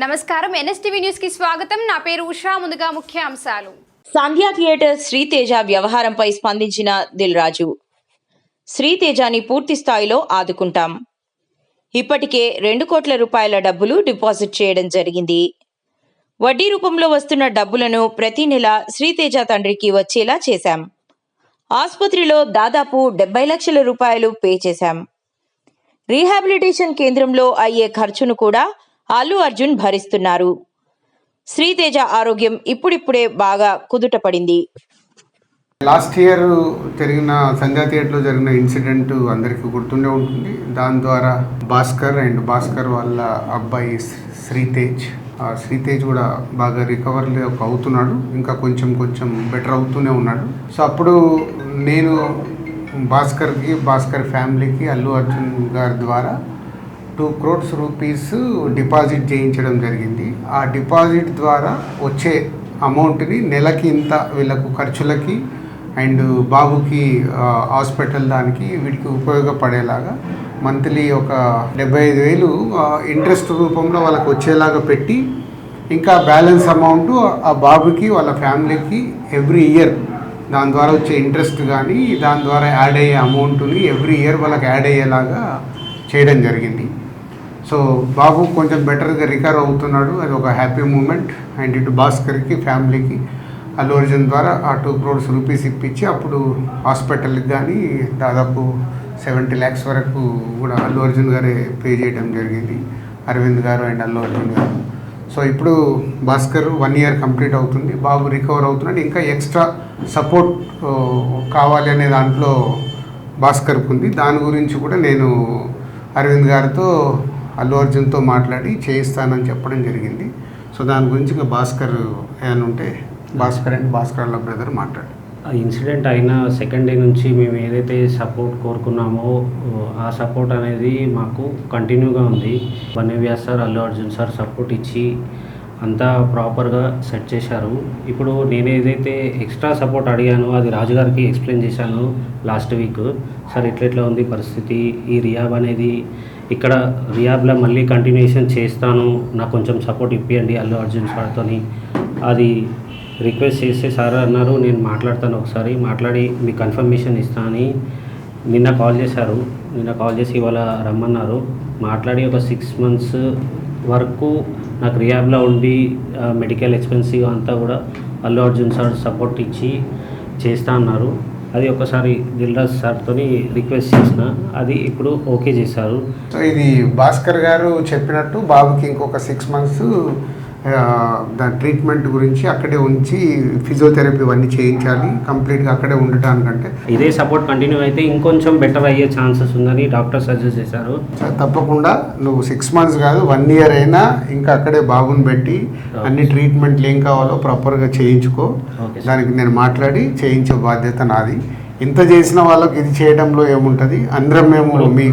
నమస్కారం. ఎన్ఎస్టీవీ న్యూస్కి స్వాగతం. నా పేరు ఉషా. ముందుగా ముఖ్య అంశాలు సంధ్యా థియేటర్ శ్రీతేజ వ్యవహారంపై స్పందించిన దిల్ రాజు శ్రీతేజాని పూర్తి స్థాయిలో ఆదుకుంటాం. ఇప్పటికే రెండు కోట్ల రూపాయల డబ్బులు డిపాజిట్ చేయడం జరిగింది. వడ్డీ రూపంలో వస్తున్న డబ్బులను ప్రతి నెల శ్రీతేజ తండ్రికి వచ్చేలా చేశాం. ఆసుపత్రిలో దాదాపు డెబ్బై లక్షల రూపాయలు పే చేశాం. రీహాబిలిటేషన్ కేంద్రంలో అయ్యే ఖర్చును కూడా అల్లు అర్జున్ భరిస్తున్నారు. శ్రీతేజ ఆరోగ్యం ఇప్పుడిప్పుడే బాగా కుదుట పడింది లాస్ట్ ఇయర్ జరిగిన సంధ్యా థియేటర్లో జరిగిన ఇన్సిడెంట్ అందరికీ గుర్తుండే ఉంటుంది. దాని ద్వారా భాస్కర్ అండ్ భాస్కర్ వాళ్ళ అబ్బాయి శ్రీతేజ్. ఆ శ్రీతేజ్ కూడా బాగా రికవర్ అవుతున్నాడు. ఇంకా కొంచెం కొంచెం బెటర్ అవుతూనే ఉన్నాడు. సో అప్పుడు నేను భాస్కర్కి భాస్కర్ ఫ్యామిలీకి అల్లు అర్జున్ గారి ద్వారా టూ క్రోడ్స్ రూపీస్ డిపాజిట్ చేయించడం జరిగింది. ఆ డిపాజిట్ ద్వారా వచ్చే అమౌంట్ని నెలకి ఇంత వీళ్ళకు ఖర్చులకి అండ్ బాబుకి హాస్పిటల్ దానికి వీటికి ఉపయోగపడేలాగా మంత్లీ ఒక డెబ్బై ఐదు వేలు ఇంట్రెస్ట్ రూపంలో వాళ్ళకి వచ్చేలాగా పెట్టి ఇంకా బ్యాలెన్స్ అమౌంట్ ఆ బాబుకి వాళ్ళ ఫ్యామిలీకి ఎవ్రీ ఇయర్ దాని ద్వారా వచ్చే ఇంట్రెస్ట్ కానీ దాని ద్వారా యాడ్ అయ్యే అమౌంట్ని ఎవ్రీ ఇయర్ వాళ్ళకి యాడ్ అయ్యేలాగా చేయడం జరిగింది. సో బాబు కొంచెం బెటర్గా రికవర్ అవుతున్నాడు. అది ఒక హ్యాపీ మూమెంట్. అండ్ ఇటు భాస్కర్కి ఫ్యామిలీకి అల్లు అర్జున్ ద్వారా ఆ టూ క్రోడ్స్ రూపీస్ ఇప్పించి అప్పుడు హాస్పిటల్కి కానీ దాదాపు సెవెంటీ ల్యాక్స్ వరకు కూడా అల్లు అర్జున్ గారే పే చేయడం జరిగింది. అరవింద్ గారు అండ్ అల్లు అర్జున్ గారు. సో ఇప్పుడు భాస్కర్ వన్ ఇయర్ కంప్లీట్ అవుతుంది. బాబు రికవర్ అవుతున్నాడు. ఇంకా ఎక్స్ట్రా సపోర్ట్ కావాలి అనే దాంట్లో భాస్కర్కి ఉంది దాని గురించి కూడా నేను అరవింద్ గారితో అల్లు అర్జున్తో మాట్లాడి చేయిస్తానని చెప్పడం జరిగింది. సో దాని గురించి ఇంకా భాస్కర్ ఏమైనా ఉంటే భాస్కర్ అండ్ భాస్కర్ వాళ్ళ బ్రదర్ మాట్లాడు. ఆ ఇన్సిడెంట్ అయిన సెకండ్ డే నుంచి మేము ఏదైతే సపోర్ట్ కోరుకున్నామో ఆ సపోర్ట్ అనేది మాకు కంటిన్యూగా ఉంది. వన్యవ్యాస్ sir Allu Arjun sir support ఇచ్చి అంతా ప్రాపర్గా సెట్ చేశారు. ఇప్పుడు నేను ఏదైతే ఎక్స్ట్రా సపోర్ట్ అడిగానో అది రాజుగారికి ఎక్స్ప్లెయిన్ చేశాను లాస్ట్ వీక్. సార్ ఇట్లెట్లా ఉంది పరిస్థితి. ఈ రియాబ్ అనేది ఇక్కడ రియాబ్లో మళ్ళీ కంటిన్యూషన్ చేస్తాను. నాకు కొంచెం సపోర్ట్ ఇప్పియండి అల్లు అర్జున్ సార్తో అది రిక్వెస్ట్ చేస్తే సార్ అన్నారు నేను మాట్లాడతాను ఒకసారి. మాట్లాడి మీకు కన్ఫర్మేషన్ ఇస్తాను అని నిన్న కాల్ చేశారు. నిన్న కాల్ చేసి ఇవాళ రమ్మన్నారు. మాట్లాడి ఒక సిక్స్ మంత్స్ వరకు నాకు రియాబ్లో ఉండి మెడికల్ ఎక్స్పెన్సివ్ అంతా కూడా అల్లు అర్జున్ సార్ సపోర్ట్ ఇచ్చి చేస్తా అన్నారు. అది ఒకసారి దిల్రాజ్ సార్తో రిక్వెస్ట్ చేసిన. అది ఇప్పుడు ఓకే చేశారు. సో ఇది భాస్కర్ గారు చెప్పినట్టు బాబుకి ఇంకొక సిక్స్ మంత్స్ దాని ట్రీట్మెంట్ గురించి అక్కడే ఉంచి ఫిజియోథెరపీ ఇవన్నీ చేయించాలి కంప్లీట్గా అక్కడే ఉండటానికంటే. ఇదే సపోర్ట్ కంటిన్యూ అయితే ఇంకొంచెం బెటర్ అయ్యే ఛాన్సెస్ ఉందని డాక్టర్ సజెస్ట్ చేశారు. తప్పకుండా. నువ్వు సిక్స్ మంత్స్ కాదు వన్ ఇయర్ అయినా ఇంకా అక్కడే బాబుని పెట్టి అన్ని ట్రీట్మెంట్లు ఏం కావాలో ప్రాపర్గా చేయించుకో. దానికి నేను మాట్లాడి చేయించే బాధ్యత నాది. ఇంత చేసిన వాళ్ళకి ఇది చేయడంలో ఏముంటుంది? అందరం మేము మీ